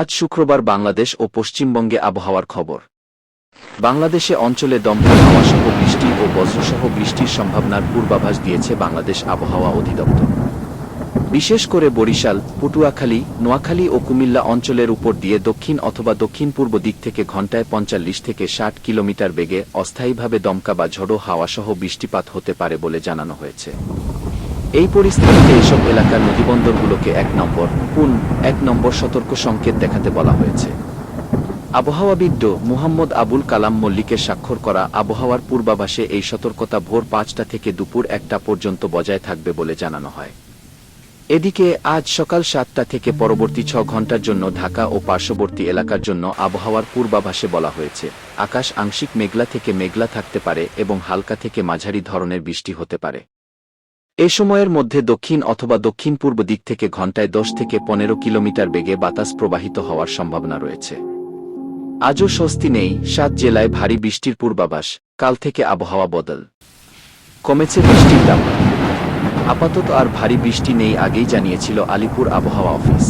আজ শুক্রবার বাংলাদেশ ও পশ্চিমবঙ্গে আবহাওয়ার খবর। বাংলাদেশে অঞ্চলে দমকা হাওয়াসহ বৃষ্টি ও বজ্রসহ বৃষ্টির সম্ভাবনার পূর্বাভাস দিয়েছে বাংলাদেশ আবহাওয়া অধিদপ্তর। বিশেষ করে বরিশাল, পটুয়াখালী, নোয়াখালী ও কুমিল্লা অঞ্চলের উপর দিয়ে দক্ষিণ অথবা দক্ষিণ পূর্ব দিক থেকে ঘণ্টায় পঞ্চাল্লিশ থেকে ষাট কিলোমিটার বেগে অস্থায়ীভাবে দমকা বা ঝড়ো হাওয়াসহ বৃষ্টিপাত হতে পারে বলে জানানো হয়েছে। এই পরিস্থিতিতে এসব এলাকার নদীবন্দরগুলোকে এক নম্বর পুন এক নম্বর সতর্ক সংকেত দেখাতে বলা হয়েছে। আবহাওয়াবিদ মুহাম্মদ আবুল কালাম মল্লিকের স্বাক্ষর করা আবহাওয়ার পূর্বাভাসে এই সতর্কতা ভোর পাঁচটা থেকে দুপুর একটা পর্যন্ত বজায় থাকবে বলে জানানো হয়। এদিকে আজ সকাল সাতটা থেকে পরবর্তী ছ ঘণ্টার জন্য ঢাকা ও পার্শ্ববর্তী এলাকার জন্য আবহাওয়ার পূর্বাভাসে বলা হয়েছে, আকাশ আংশিক মেঘলা থেকে মেঘলা থাকতে পারে এবং হালকা থেকে মাঝারি ধরনের বৃষ্টি হতে পারে। এ সময়ের মধ্যে দক্ষিণ অথবা দক্ষিণ পূর্ব দিক থেকে ঘণ্টায় দশ থেকে পনেরো কিলোমিটার বেগে বাতাস প্রবাহিত হওয়ার সম্ভাবনা রয়েছে। আজও স্বস্তি নেই, সাত জেলায় ভারী বৃষ্টির পূর্বাভাস, কাল থেকে আবহাওয়া বদল। কমেছে বৃষ্টির দাম। আপাতত আর ভারী বৃষ্টি নেই আগেই জানিয়েছিল আলিপুর আবহাওয়া অফিস।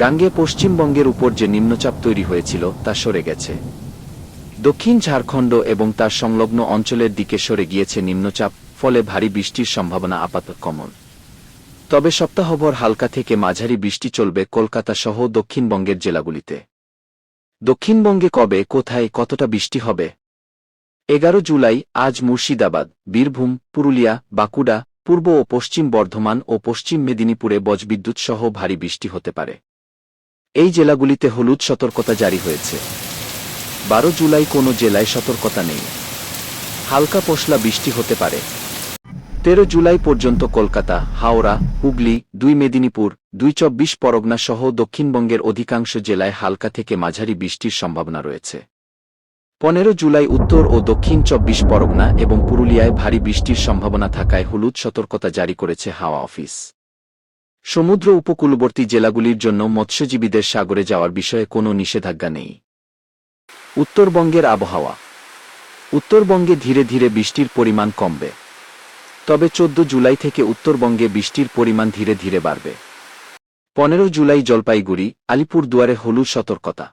গাঙ্গে পশ্চিমবঙ্গের উপর যে নিম্নচাপ তৈরি হয়েছিল তা সরে গেছে। দক্ষিণ ঝাড়খণ্ড এবং তার সংলগ্ন অঞ্চলের দিকে সরে গিয়েছে নিম্নচাপ। ফলে ভারী বৃষ্টির সম্ভাবনা আপাতত কমন। তবে সপ্তাহভর হালকা থেকে মাঝারি বৃষ্টি চলবে কলকাতা সহ দক্ষিণবঙ্গের জেলাগুলিতে। দক্ষিণবঙ্গে কবে, কোথায়, কতটা বৃষ্টি হবে? এগারো জুলাই, আজ মুর্শিদাবাদ, বীরভূম, পুরুলিয়া, বাঁকুড়া, পূর্ব ও পশ্চিম বর্ধমান ও পশ্চিম মেদিনীপুরে বজ্রবিদ্যুৎ সহ ভারী বৃষ্টি হতে পারে। এই জেলাগুলিতে হলুদ সতর্কতা জারি হয়েছে। বারো জুলাই কোনো জেলায় সতর্কতা নেই। হালকা পশলা বৃষ্টি হতে পারে। তেরো জুলাই পর্যন্ত কলকাতা, হাওড়া, হুগলি, দুই মেদিনীপুর, দুই চব্বিশ পরগনা সহ দক্ষিণবঙ্গের অধিকাংশ জেলায় হালকা থেকে মাঝারি বৃষ্টির সম্ভাবনা রয়েছে। পনেরো জুলাই উত্তর ও দক্ষিণ চব্বিশ পরগনা এবং পুরুলিয়ায় ভারী বৃষ্টির সম্ভাবনা থাকায় হলুদ সতর্কতা জারি করেছে হাওয়া অফিস। সমুদ্র উপকূলবর্তী জেলাগুলির জন্য মৎস্যজীবীদের সাগরে যাওয়ার বিষয়ে কোনো নিষেধাজ্ঞা নেই। উত্তরবঙ্গের আবহাওয়া। উত্তরবঙ্গে ধীরে ধীরে বৃষ্টির পরিমাণ কমবে। তবে চোদ্দ জুলাই থেকে উত্তরবঙ্গে বৃষ্টির পরিমাণ ধীরে ধীরে বাড়বে। পনেরো জুলাই জলপাইগুড়ি, আলিপুরদুয়ারে হলুদ সতর্কতা।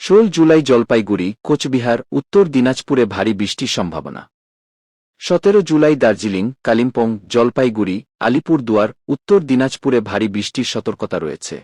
ষোল জুলাই জলপাইগুড়ি, কোচবিহার, উত্তর দিনাজপুরে ভারী বৃষ্টির সম্ভাবনা। সতেরো জুলাই দার্জিলিং, কালিম্পং, জলপাইগুড়ি, আলিপুরদুয়ার, উত্তর দিনাজপুরে ভারী বৃষ্টির সতর্কতা রয়েছে।